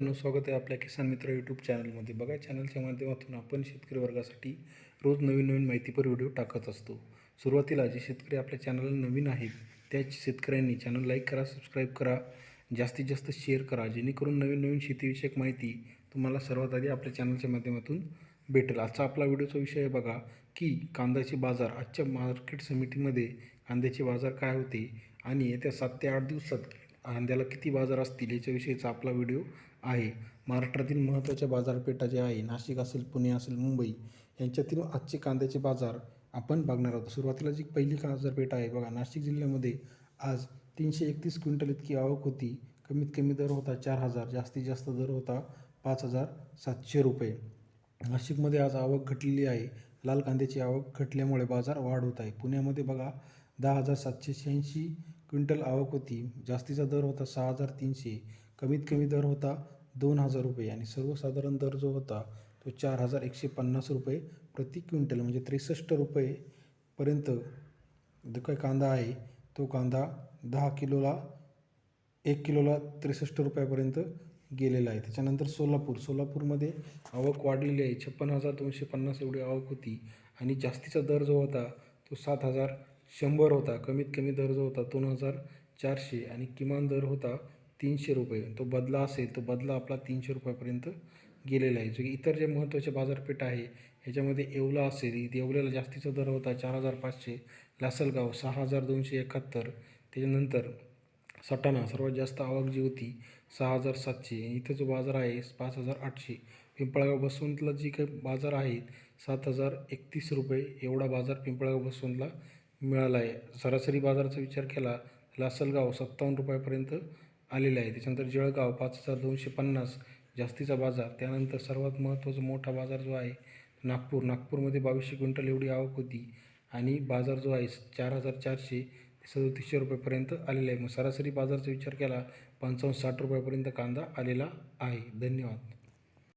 स्वागत आहे आपल्या किसान मित्र यूट्यूब चॅनलमध्ये बघा चॅनलच्या माध्यमातून आपण शेतकरी वर्गासाठी रोज नवीन नवीन माहितीपर व्हिडिओ टाकत असतो. सुरुवातीला जे शेतकरी आपल्या चॅनलला नवीन आहेत त्या शेतकऱ्यांनी चॅनल लाईक करा सबस्क्राईब करा जास्तीत जास्त शेअर करा जेणेकरून नवीन नवीन शेतीविषयक माहिती तुम्हाला सर्वात आधी आपल्या चॅनलच्या माध्यमातून भेटेल. आजचा आपला व्हिडिओचा विषय आहे बघा की कांद्याचे बाजार. आजच्या मार्केट समितीमध्ये कांद्याचे बाजार काय होते आणि येत्या सात ते आठ दिवसात कांद्याला किती बाजार असतील याच्याविषयीचा आपला व्हिडिओ आहे. महाराष्ट्रातील महत्त्वाच्या बाजारपेठा ज्या आहे नाशिक असेल पुणे असेल मुंबई यांच्यातील आजचे कांद्याचे बाजार आपण बघणार आहोत. सुरुवातीला जी पहिली बाजारपेठ आहे बघा नाशिक जिल्ह्यामध्ये आज तीनशे एकतीस क्विंटल इतकी आवक होती. कमीत कमी दर होता चार हजार जास्तीत जास्त दर होता पाच हजार सातशे रुपये. नाशिकमध्ये आज आवक घटलेली आहे. लाल कांद्याची आवक घटल्यामुळे बाजार वाढ होत आहे. पुण्यामध्ये बघा दहा हजार सातशे शहाऐंशी क्विंटल आवक होती. जास्तीचा दर होता सहा हजार तीनशे. कमीत कमी दर होता दोन हजार रुपये आणि सर्वसाधारण दर जो होता तो चार हजार एकशे पन्नास रुपये प्रति क्विंटल म्हणजे त्रेसष्ट रुपयेपर्यंत जो काही कांदा आहे तो कांदा दहा किलोला एक किलोला त्रेसष्ट रुपयापर्यंत गेलेला आहे. त्याच्यानंतर सोलापूर सोलापूरमध्ये आवक वाढलेली आहे. छप्पन हजार दोनशे पन्नास एवढी आवक होती आणि जास्तीचा दर जो होता तो सात हजार शंभर होता. कमीत कमी दर जो होता दोन हजार चारशे आणि किमान दर होता तीनशे रुपये. तो बदला असेल तो बदला आपला तीनशे रुपयापर्यंत गेलेला आहे. जो की इतर जे महत्त्वाचे बाजारपेठ आहे ह्याच्यामध्ये येवला असेल येवल्याला जास्तीचा दर होता चार हजार पाचशे लासलगाव सहा हजार दोनशे एकाहत्तर त्याच्यानंतर सटाणा सर्वात जास्त आवक जी होती सहा हजार सातशे इथं जो बाजार आहे पाच हजार आठशे पिंपळगाव बसवंतला जी काही बाजार आहेत सात हजार एकतीस रुपये एवढा बाजार पिंपळगाव बसवंतला मिळाला आहे. सरासरी बाजाराचा विचार केला लासलगाव सत्तावन्न रुपयापर्यंत आलेला आहे. त्याच्यानंतर जळगाव पाच हजार दोनशे पन्नास जास्तीचा बाजार. त्यानंतर सर्वात महत्त्वाचा मोठा बाजार जो आहे नागपूर. नागपूरमध्ये बावीसशे क्विंटल एवढी आवक होती आणि बाजार जो आहे चार हजार चारशे सदतीसशे रुपयापर्यंत आलेला आहे. मग सरासरी बाजाराचा विचार केला पंचावन्न साठ रुपयापर्यंत कांदा आलेला आहे. धन्यवाद.